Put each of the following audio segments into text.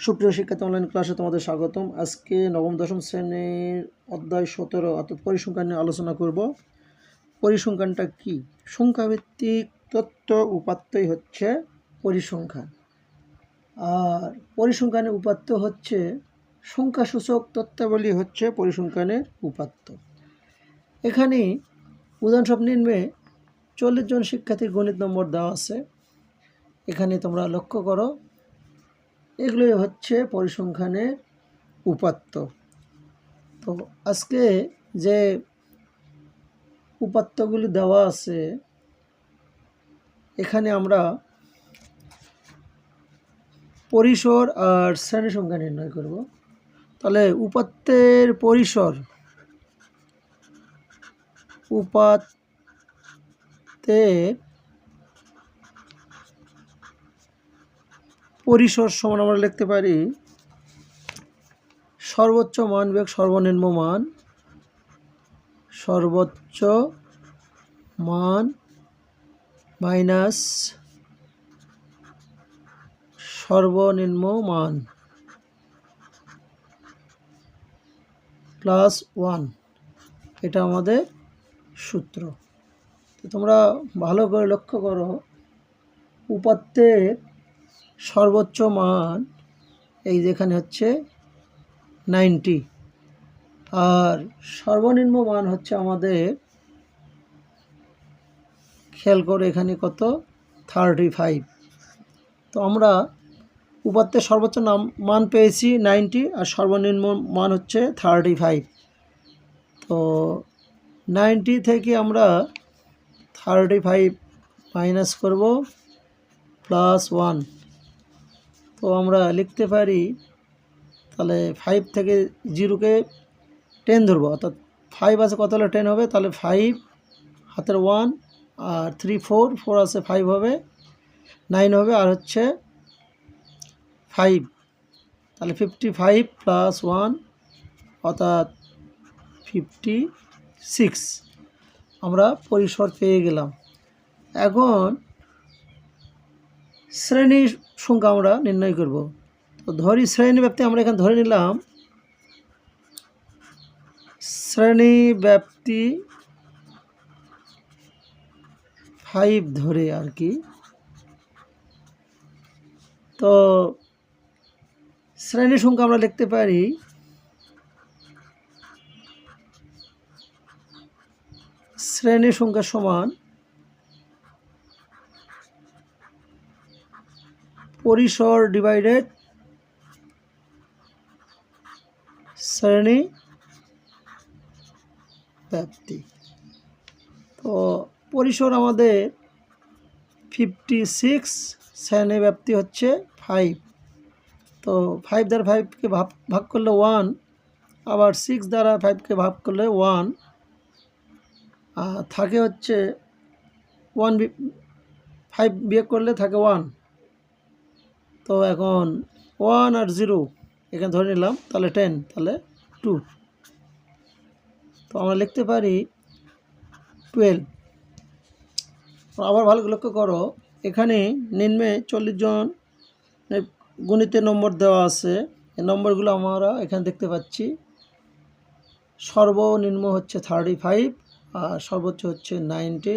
সুপ্রিয় শিক্ষার্থী অনলাইন ক্লাসে তোমাদের স্বাগতম। আজকে নবম, দশম শ্রেণির অধ্যায় সতেরো অর্থাৎ পরিসংখ্যান নিয়ে আলোচনা করব। পরিসংখ্যানটা কি? সংখ্যাভিত্তিক তথ্য উপাত্তই হচ্ছে পরিসংখ্যান। আর পরিসংখ্যানের উপাত্ত হচ্ছে সংখ্যাসূচক তথ্যাবলী হচ্ছে পরিসংখ্যানের উপাত্ত। এখানে উদাহরণস্বরূপ নিম্নে চল্লিশ জন শিক্ষার্থীর গণিত নম্বর দেওয়া আছে। এখানে তোমরা লক্ষ্য করো এগুলোই হচ্ছে পরিসংখ্যানের উপাত্ত। তো আজকে যে উপাত্তগুলি দেওয়া আছে, এখানে আমরা পরিসর আর শ্রেণি সংখ্যা নির্ণয় করব। তাহলে উপাত্তের পরিসর উপাত্তের পরিসর সমান আমরা লিখতে পারি সর্বোচ্চ মান বেগ সর্বনিম্ন মান, সর্বোচ্চ মান মাইনাস সর্বনিম্ন মান প্লাস ওয়ান। এটা আমাদের সূত্র। তোমরা ভালো করে লক্ষ্য করো উপাত্তের সর্বোচ্চ মান এই যেখানে হচ্ছে নাইনটি। আর সর্বনিম্ন মান হচ্ছে আমাদের, খেয়াল করে এখানে কত? Thirty five. তো আমরা উপাত্তের সর্বোচ্চ নাম, মান পেয়েছি নাইনটি আর সর্বনিম্ন মান হচ্ছে থার্টি ফাইভ। তো নাইনটি থেকে আমরা থার্টি ফাইভ মাইনাস করব প্লাস ওয়ান। তো আমরা লিখতে পারি তাহলে ফাইভ থেকে জিরোকে টেন ধরবো। অর্থাৎ ফাইভ আছে কত হলে টেন হবে? তাহলে ফাইভ হাতের ওয়ান আর থ্রি ফোর ফোর আছে ফাইভ হবে নাইন হবে আর হচ্ছে ফাইভ তাহলে ফিফটি ফাইভ প্লাস ওয়ান অর্থাৎ ফিফটি সিক্স আমরা পরিসর পেয়ে গেলাম। এখন শ্রেণির সংখ্যা আমরা নির্ণয় করব। তো ধরি শ্রেণি ব্যাপ্তি আমরা এখানে ধরে নিলাম। শ্রেণি ব্যাপ্তি ফাইভ ধরে আর কি। তো শ্রেণি সংখ্যা আমরা লিখতে পারি শ্রেণি সংখ্যা সমান পরিসর ডিভাইডেড শ্রেণি ব্যাপ্তি তো পরিসর আমাদের ফিফটি সিক্স শ্রেণি ব্যাপ্তি হচ্ছে ফাইভ তো ফাইভ দ্বারা ফাইভকে ভাগ ভাগ করলে ওয়ান আবার সিক্স দ্বারা ফাইভকে ভাগ করলে ওয়ান আর থাকে হচ্ছে ওয়ান ফাইভ বিয়োগ করলে থাকে ওয়ান তো এখন ওয়ান আর জিরো এখানে ধরে নিলাম, তাহলে টেন তাহলে টু তো আমরা লিখতে পারি টুয়েলভ আবার ভালো লক্ষ্য করো, এখানে নিম্নে চল্লিশ জন গণিতের নম্বর দেওয়া আছে। এই নম্বরগুলো আমরা এখানে দেখতে পাচ্ছি। সর্বনিম্ন হচ্ছে থার্টি ফাইভ আর সর্বোচ্চ হচ্ছে নাইনটি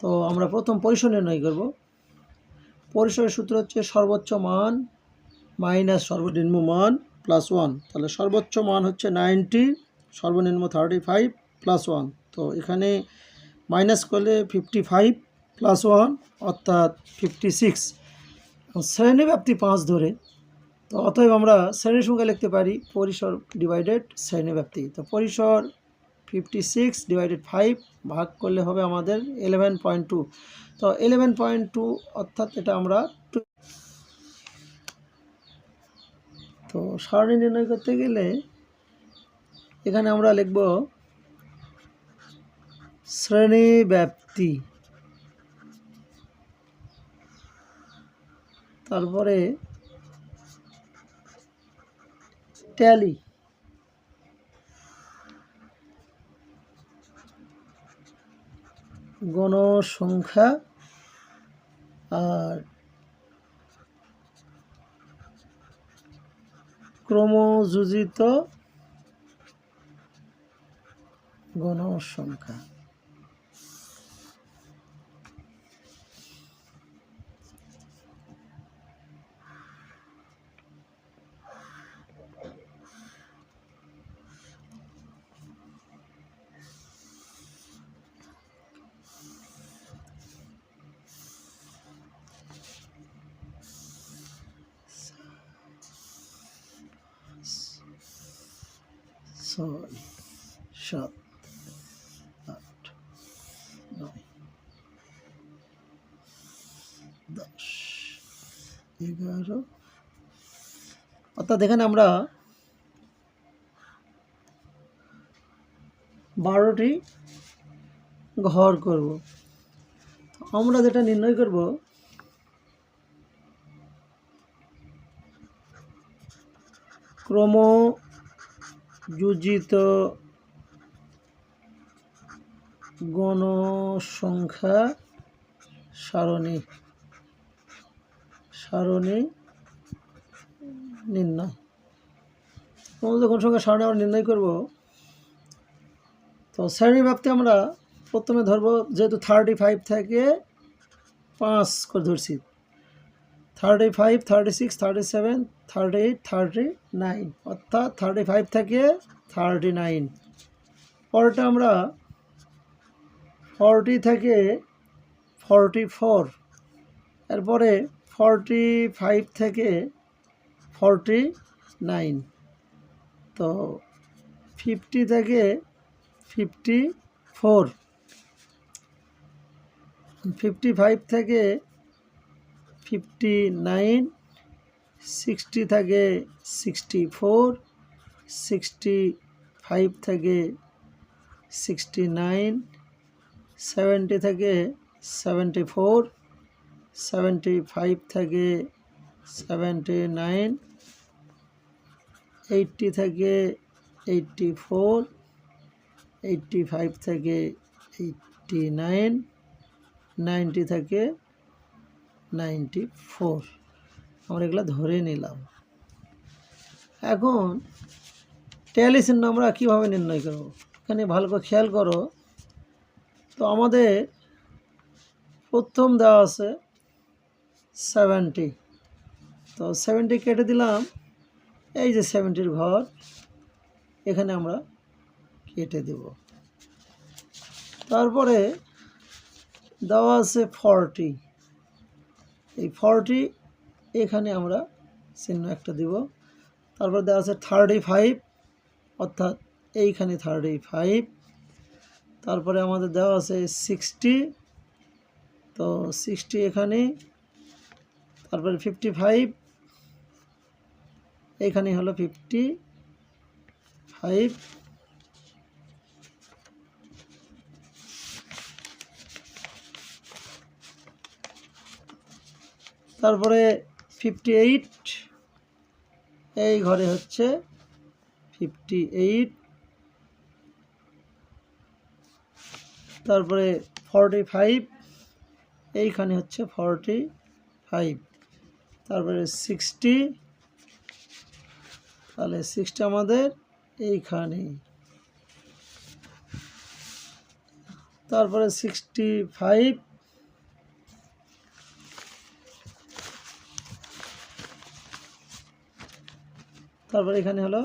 তো আমরা প্রথম পরিসর নির্ণয় করব। পরিসরের সূত্র হচ্ছে সর্বোচ্চ মান মাইনাস সর্বনিম্ন মান প্লাস ওয়ান তাহলে সর্বোচ্চ মান হচ্ছে নাইনটি সর্বনিম্ন থার্টি ফাইভ প্লাস ওয়ান তো এখানে মাইনাস করলে ফিফটি ফাইভ প্লাস ওয়ান অর্থাৎ ফিফটি সিক্স শ্রেণীব্যাপ্তি পাঁচ ধরে, তো অতএব আমরা শ্রেণির সংখ্যা লিখতে পারি, পরিসর ডিভাইডেড শ্রেণীব্যাপ্তি তো পরিসর ফিফটি সিক্স ডিভাইডেড ফাইভ ভাগ করলে হবে আমাদের এলেভেন পয়েন্ট টু তো এলেভেন পয়েন্ট টু অর্থাৎ এটা আমরা তো সারণী নির্ণয় করতে গেলে এখানে আমরা লিখব শ্রেণি ব্যাপ্তি তারপরে ট্যালি গণসংখ্যা আর ক্রমযোজিত গণসংখ্যা। ছয় সাত, আট নয় দশ, এগারো। অর্থাৎ এখানে আমরা বারোটি ঘর করব। আমরা যেটা নির্ণয় করব, ক্রম যোজিত গণসংখ্যা সারণী সারণী নির্ণয় আমাদের গণসংখ্যা সারণী আমরা নির্ণয় করব। তো শ্রেণি ব্যাপ্তি আমরা প্রথমে ধরবো, যেহেতু থার্টি ফাইভ থেকে পাঁচ করে ধরছি। Thirty five thirty six thirty seven thirty eight thirty nine, অর্থাৎ থার্টি ফাইভ থেকে থার্টি নাইন। পরেরটা আমরা ফর্টি থেকে ফর্টি ফোর, এরপরে ফর্টি ফাইভ থেকে ফর্টি নাইন। তো ফিফটি থেকে ফিফটি ফোর, ফিফটি ফাইভ থেকে ফিফটি নাইন সিক্সটি থেকে সিক্সটি ফোর সিক্সটি ফাইভ থেকে সিক্সটি নাইন সেভেন্টি থেকে সেভেন্টি ফোর সেভেন্টি ফাইভ থেকে সেভেন্টি নাইন এইটটি থেকে এইটটি ফোর এইটটি ফাইভ থেকে এইটটি নাইন নাইনটি থেকে নাইনটি ফোর আমরা এগুলো ধরে নিলাম। এখন ট্যালি চিহ্ন আমরা কীভাবে নির্ণয় করব? এখানে ভালো করে খেয়াল করো। তো আমাদের প্রথম দেওয়া আছে সেভেন্টি তো সেভেন্টি কেটে দিলাম। এই যে সেভেন্টির ঘর, এখানে আমরা কেটে দেব। তারপরে দেওয়া আছে ফর্টি এই ফর্টি এখানে আমরা চিহ্ন একটা দিব। তারপর দেওয়া আছে থার্টি ফাইভ অর্থাৎ এইখানে থার্টি ফাইভ তারপরে আমাদের দেওয়া আছে সিক্সটি তো সিক্সটি এখানে। তারপরে ফিফটি ফাইভ এখানে হলো ফিফটি ফাইভ তারপরে ফিফটি এইট এই ঘরে হচ্ছে ফিফটি এইট তারপরে ফর্টি ফাইভ এইখানে হচ্ছে ফর্টি ফাইভ তারপরে সিক্সটি তাহলে সিক্সটি আমাদের এইখানে তারপরে সিক্সটি ফাইভ তারপরে এখানে হলো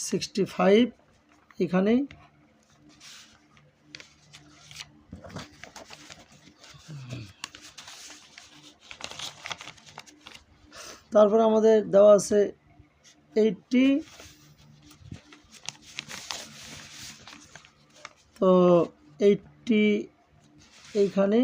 সিক্সটি ফাইভ এখানে তারপর আমাদের দেওয়া আছে এইটটি তো এইটটি এইখানে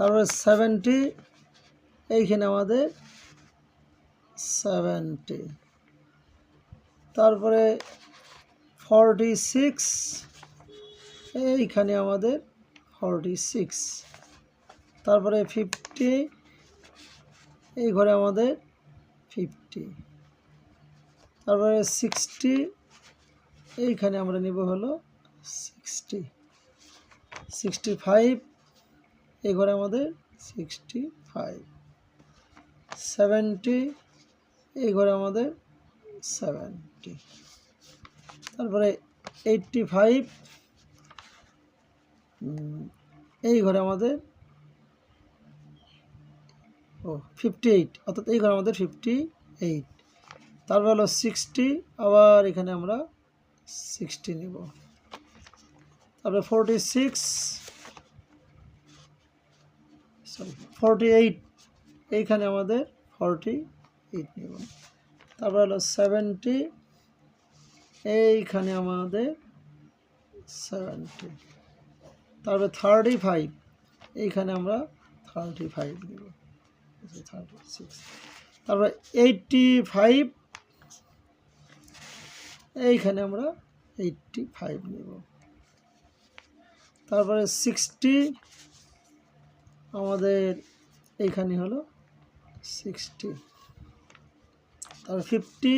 তারপরে সেভেন্টি এইখানে আমাদের সেভেন্টি তারপরে ফর্টি সিক্স এইখানে আমাদের ফর্টি সিক্স তারপরে ফিফটি এই ঘরে আমাদের ফিফটি তারপরে সিক্সটি এইখানে আমরা নিব হলো সিক্সটি সিক্সটি ফাইভ এই ঘরে আমাদের সিক্সটি ফাইভ সেভেন্টি এই ঘরে আমাদের সেভেন্টি তারপরে এইটটি ফাইভ এই ঘরে আমাদের, ও ফিফটি এইট অর্থাৎ এই ঘরে আমাদের ফিফটি এইট তারপর হলো সিক্সটি আবার এখানে আমরা সিক্সটি নিব, তারপরে ফোরটি সিক্স ফোরটি এইট এইখানে আমাদের ফোরটি এইট নিব। তারপর হলো সেভেন্টি এইখানে আমাদের সেভেন্টি তারপরে থার্টি ফাইভ এইখানে আমরা থার্টি ফাইভ নেব। থার্টি সিক্স তারপরে এইটটি ফাইভ এইখানে আমরা এইটটি ফাইভ নেব। তারপরে সিক্সটি আমাদের এইখানে হলো সিক্সটি তারপর ফিফটি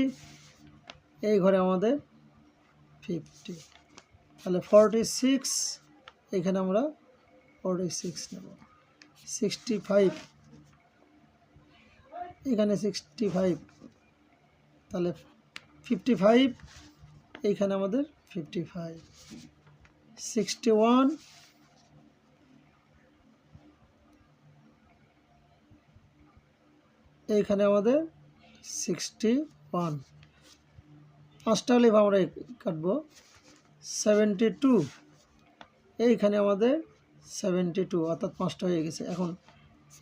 এই ঘরে আমাদের ফিফটি তাহলে ফর্টি সিক্স এখানে আমরা ফর্টি সিক্স নেব। সিক্সটি ফাইভ এখানে সিক্সটি ফাইভ তাহলে ফিফটি ফাইভ এইখানে আমাদের ফিফটি ফাইভ সিক্সটি ওয়ান এইখানে আমাদের সিক্সটি ওয়ান পাঁচটা লিভ আমরা কাটব। সেভেন্টি টু এইখানে আমাদের সেভেন্টি টু অর্থাৎ পাঁচটা হয়ে গেছে। এখন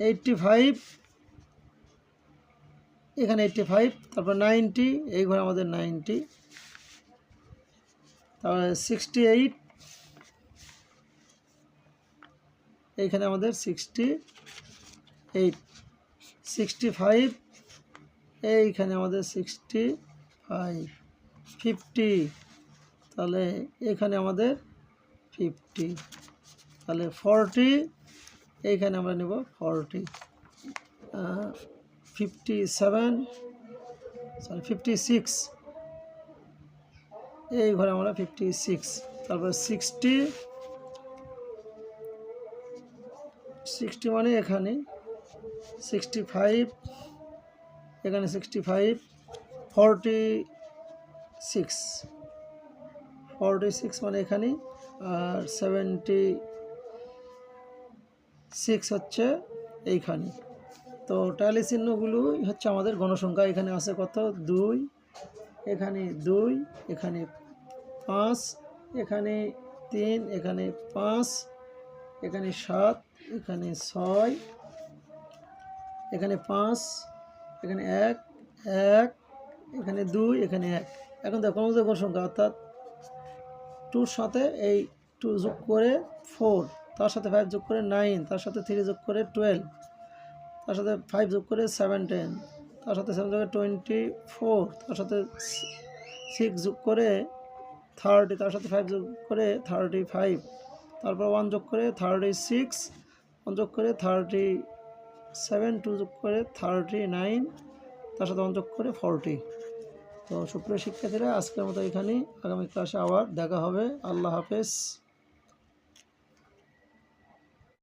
এইটটি ফাইভ এখানে এইটটি ফাইভ তারপর নাইনটি এই ঘরে আমাদের নাইনটি তারপরে সিক্সটি এইট এইখানে আমাদের সিক্সটি এইট সিক্সটি ফাইভ এইখানে আমাদের সিক্সটি ফাইভ ফিফটি তাহলে এখানে আমাদের ফিফটি তাহলে ফর্টি এইখানে আমরা নেব forty fifty seven sorry fifty six এই ঘরে আমরা ফিফটি সিক্স তারপর সিক্সটি সিক্সটি মানে এখানে সিক্সটি ফাইভ এখানে sixty five forty six forty six মানে এখানে, আর সেভেন্টি সিক্স হচ্ছে এইখানে। তো ট্যালি চিহ্নগুলোই হচ্ছে আমাদের গণসংখ্যা এখানে আছে কত? দুই, এখানে দুই, এখানে পাঁচ, এখানে তিন, এখানে পাঁচ, এখানে সাত, এখানে ছয় এখানে পাঁচ, এখানে এক এক, এখানে দুই, এখানে এক। এখন দেখো আমাদের গণসংখ্যা অর্থাৎ টুর সাথে এই টু যোগ করে ফোর তার সাথে ফাইভ যোগ করে নাইন তার সাথে থ্রি যোগ করে টুয়েলভ তার সাথে ফাইভ যোগ করে সেভেন্টিন তার সাথে সেভেন যোগ করে টোয়েন্টি ফোর তার সাথে সিক্স যোগ করে থার্টি তার সাথে ফাইভ যোগ করে থার্টি ফাইভ তারপর ওয়ান যোগ করে থার্টি সিক্স ওয়ান যোগ করে থার্টি সেভেন টু যোগ করে থার্টি নাইন, তার সাথে যোগ করে ফর্টি। তো সুপ্রিয় শিক্ষার্থীরা, আজকের মতো এখানেই। আগামী ক্লাসে আবার দেখা হবে। আল্লাহ হাফেজ।